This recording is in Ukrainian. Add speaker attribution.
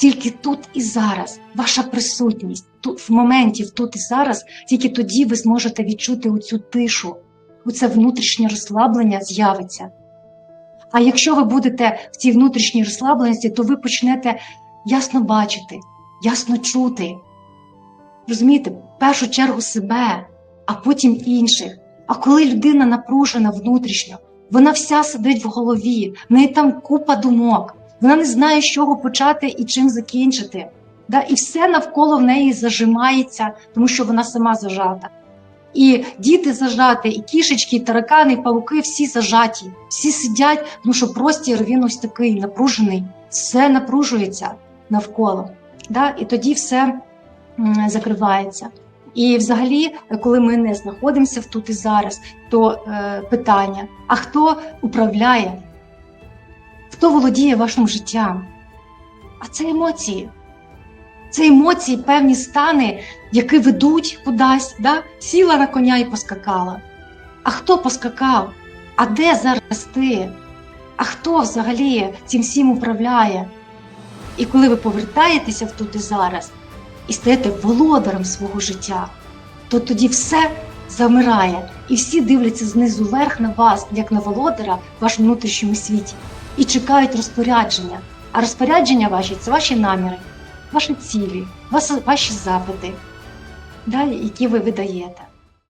Speaker 1: Тільки тут і зараз, ваша присутність, тут в моменті, тут і зараз, тільки тоді ви зможете відчути оцю тишу, оце внутрішнє розслаблення з'явиться. А якщо ви будете в цій внутрішній розслабленості, то ви почнете ясно бачити, ясно чути. Розумієте, в першу чергу себе, а потім інших. А коли людина напружена внутрішньо, вона вся сидить в голові, в неї там купа думок, вона не знає, з чого почати і чим закінчити. Да? І все навколо в неї зажимається, тому що вона сама зажата. І діти зажаті, і кішечки, і таракани, і павуки всі зажаті, всі сидять, тому що простір він ось такий напружений, все напружується навколо. Да? І тоді все закривається. І взагалі, коли ми не знаходимося тут і зараз, то е, питання: а хто управляє? Хто володіє вашим життям? А це емоції. Це емоції, певні стани, які ведуть кудись, да? сіла на коня і поскакала. А хто поскакав? А де зараз ти? А хто взагалі цим всім управляє? І коли ви повертаєтеся в тут і зараз і стаєте володарем свого життя, то тоді все замирає, і всі дивляться знизу вверх на вас, як на володаря в вашому внутрішньому світі, і чекають розпорядження. А розпорядження ваші це ваші наміри, ваші цілі, ваші, запити, да, які ви видаєте.